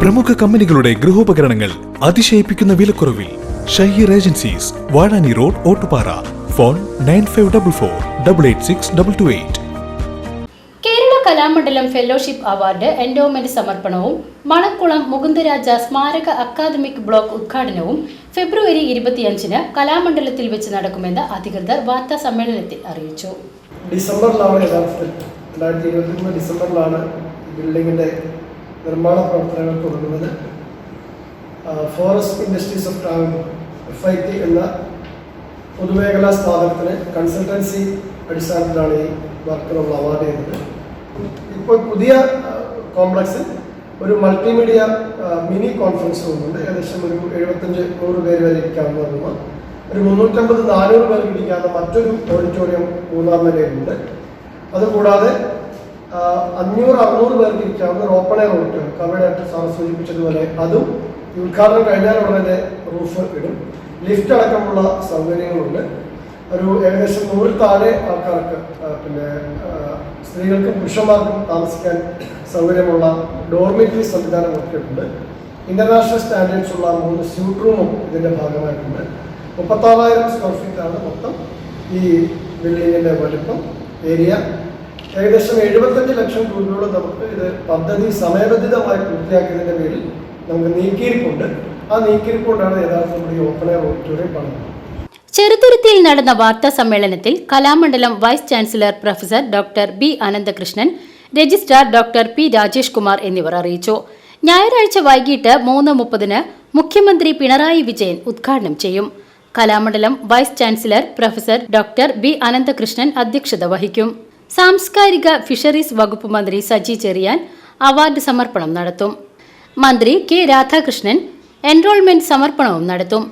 പ്രമുഖ കമ്പനികളുടെ ഗൃഹോപകരണങ്ങൾ അതിശയിപ്പിക്കുന്ന വിലക്കുറവിൽ Shaheer agencies Vazhani road Ottupara. Phone nine five double four double eight six double two eight. Kerala Kalamandalam fellowship award endowment സമർപ്പണവും മണക്കുളം മുകുന്ദരാജ സ്മാരക അക്കാദമിക് ബ്ലോക്ക് ഉദ്ഘാടനവും ഫെബ്രുവരി ഇരുപത്തിയഞ്ചിന് കലാമണ്ഡലത്തിൽ വെച്ച് നടക്കുമെന്ന് അധികൃതർ വാർത്താ സമ്മേളനത്തിൽ അറിയിച്ചു. ഡിസംബറിലാണ് യഥാർത്ഥത്തിൽ രണ്ടായിരത്തി ഇരുപത്തിമൂന്ന് ഡിസംബറിലാണ് ഈ ബിൽഡിങ്ങിന്റെ നിർമ്മാണ പ്രവർത്തനങ്ങൾ തുടങ്ങുന്നത് forest industries of travel F I T എന്ന പൊതുമേഖലാ സ്ഥാപനത്തിന് കൺസൾട്ടൻസി അടിസ്ഥാനത്തിലാണ് ഈ വർക്ക് നമ്മൾ അവാർഡ് ചെയ്തത്. ഇപ്പോൾ പുതിയ കോംപ്ലക്സ് ഒരു മൾട്ടിമീഡിയ മിനി കോൺഫറൻസ് റൂമുണ്ട് ഏകദേശം ഒരു എഴുപത്തഞ്ച് നൂറ് പേര് വരെ ഇരിക്കാവുന്ന റൂമ് ഒരു മുന്നൂറ്റമ്പത് നാനൂറ് പേർക്ക് ഇരിക്കാവുന്ന മറ്റൊരു ഓഡിറ്റോറിയം മൂന്നാം നിലയിലുണ്ട്. അതുകൂടാതെ അഞ്ഞൂറ് അറുന്നൂറ് പേർക്ക് ഇരിക്കാവുന്ന ഒരു ഓപ്പൺ എയർ റൂട്ട് കവയുടെ സാർ സൂചിപ്പിച്ചതുപോലെ അതും ഉദ്ഘാടനം കഴിഞ്ഞാൽ ഉടനെ റൂഫ് ഇടും. ലിഫ്റ്റ് അടക്കമുള്ള സൗകര്യങ്ങളുണ്ട്. ഒരു ഏകദേശം നൂറിൽ താഴെ ആൾക്കാർക്ക് പിന്നെ സ്ത്രീകൾക്ക് പുരുഷന്മാർക്കും താമസിക്കാൻ സൗകര്യമുള്ള ഡോർമിറ്ററി സംവിധാനം ഒക്കെയുണ്ട് ഇന്റർനാഷണൽ സ്റ്റാൻഡേർഡ്സ് ഉള്ള മൂന്ന് സ്യൂട്ട് റൂമും ഇതിന്റെ ഭാഗമായിട്ടുണ്ട്. മുപ്പത്താറായിരം സ്ക്വയർ ഫീറ്റ് ആണ് മൊത്തം ഈ ബിൽഡിങ്ങിന്റെ വലിപ്പം ഏരിയ ഏകദേശം എഴുപത്തഞ്ച് ലക്ഷം രൂപയോളം നമുക്ക് ഇത് പദ്ധതി സമയബന്ധിതമായി പൂർത്തിയാക്കിയതിന്റെ പേരിൽ നമുക്ക് നീക്കിയിരിപ്പുണ്ട്. ആ നീക്കിയിരിപ്പുകൊണ്ടാണ് നമ്മുടെ ഈ ഓപ്പൺ എയർ ഓഡിറ്റോറിയം പണിത് ചെറുതുരുത്തിയിൽ നടന്ന വാർത്താ സമ്മേളനത്തിൽ Kalamandalam vice chancellor professor doctor B Ananthakrishnan registrar doctor P Rajesh Kumar എന്നിവർ അറിയിച്ചു. ഞായറാഴ്ച വൈകിട്ട് മൂന്ന് മുപ്പതിന് മുഖ്യമന്ത്രി പിണറായി വിജയൻ ഉദ്ഘാടനം ചെയ്യും. Kalamandalam vice chancellor professor doctor B Ananthakrishnan അധ്യക്ഷത വഹിക്കും. സാംസ്കാരിക ഫിഷറീസ് വകുപ്പ് മന്ത്രി സജി ചെറിയാൻ അവാർഡ് സമർപ്പണം നടത്തും. മന്ത്രി കെ രാധാകൃഷ്ണൻ എൻറോൾമെന്റ് സമർപ്പണവും നടത്തും.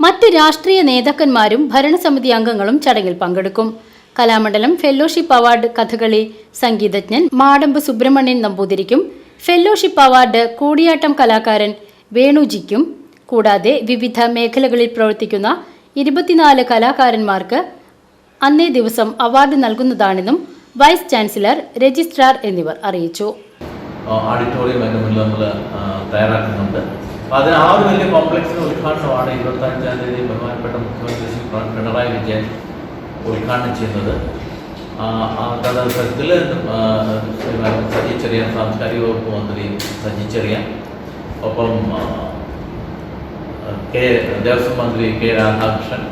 മറ്റ് രാഷ്ട്രീയ നേതാക്കന്മാരും ഭരണസമിതി അംഗങ്ങളും ചടങ്ങിൽ പങ്കെടുക്കും. കലാമണ്ഡലം ഫെല്ലോഷിപ്പ് അവാർഡ് കഥകളി സംഗീതജ്ഞൻ മാടമ്പ് സുബ്രഹ്മണ്യൻ നമ്പൂതിരിക്കും. ഫെല്ലോഷിപ്പ് അവാർഡ് കൂടിയാട്ടം കലാകാരൻ വേണുജിക്കും. കൂടാതെ വിവിധ മേഖലകളിൽ പ്രവർത്തിക്കുന്ന ഇരുപത്തിനാല് കലാകാരന്മാർക്ക് അന്നേ ദിവസം അവാർഡ് നൽകുന്നതാണെന്നും വൈസ് ചാൻസലർ രജിസ്ട്രാർ എന്നിവർ അറിയിച്ചു. ഓഡിറ്റോറിയം അതിന്റെ മുന്നിൽ നമ്മൾ തയ്യാറാക്കുന്നുണ്ട്. അപ്പോൾ അതിന് ആ ഒരു വലിയ കോംപ്ലക്സിന് ഉദ്ഘാടനമാണ് ഇരുപത്തഞ്ചാം തീയതി ബഹുമാനപ്പെട്ട മുഖ്യമന്ത്രി ശ്രീ പിണറായി വിജയൻ ഉദ്ഘാടനം ചെയ്യുന്നത്. ശ്രീമാൻ സജി സാംസ്കാരിക വകുപ്പ് മന്ത്രി സജി ഒപ്പം കെ ദേവസ്വം മന്ത്രി കെ രാധാകൃഷ്ണൻ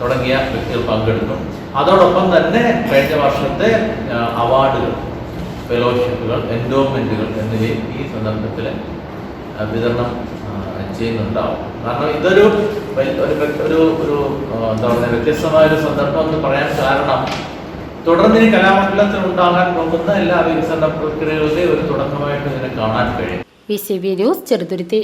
തുടങ്ങിയ വ്യക്തികൾ പങ്കെടുക്കും. അതോടൊപ്പം തന്നെ കഴിഞ്ഞ വർഷത്തെ അവാർഡുകൾ ഫെലോഷിപ്പുകൾ എൻഡോമെന്റുകൾ എന്നിവയും ഈ സന്ദർഭത്തിൽ വിതരണം ചെയ്യുന്നുണ്ടാവും. കാരണം ഇതൊരു ഒരു ഒരു ഒരു എന്താ പറയുക വ്യത്യസ്തമായ ഒരു സന്ദർഭം എന്ന് പറയാൻ കാരണം തുടർന്ന് ഈ കലാമണ്ഡലത്തിൽ ഉണ്ടാകാൻ പോകുന്ന എല്ലാ വികസന പ്രക്രിയകളുടെയും ഒരു തുടക്കമായിട്ട് ഇതിനെ കാണാൻ കഴിയും. ന്യൂസ് ചെറുതുരുത്തി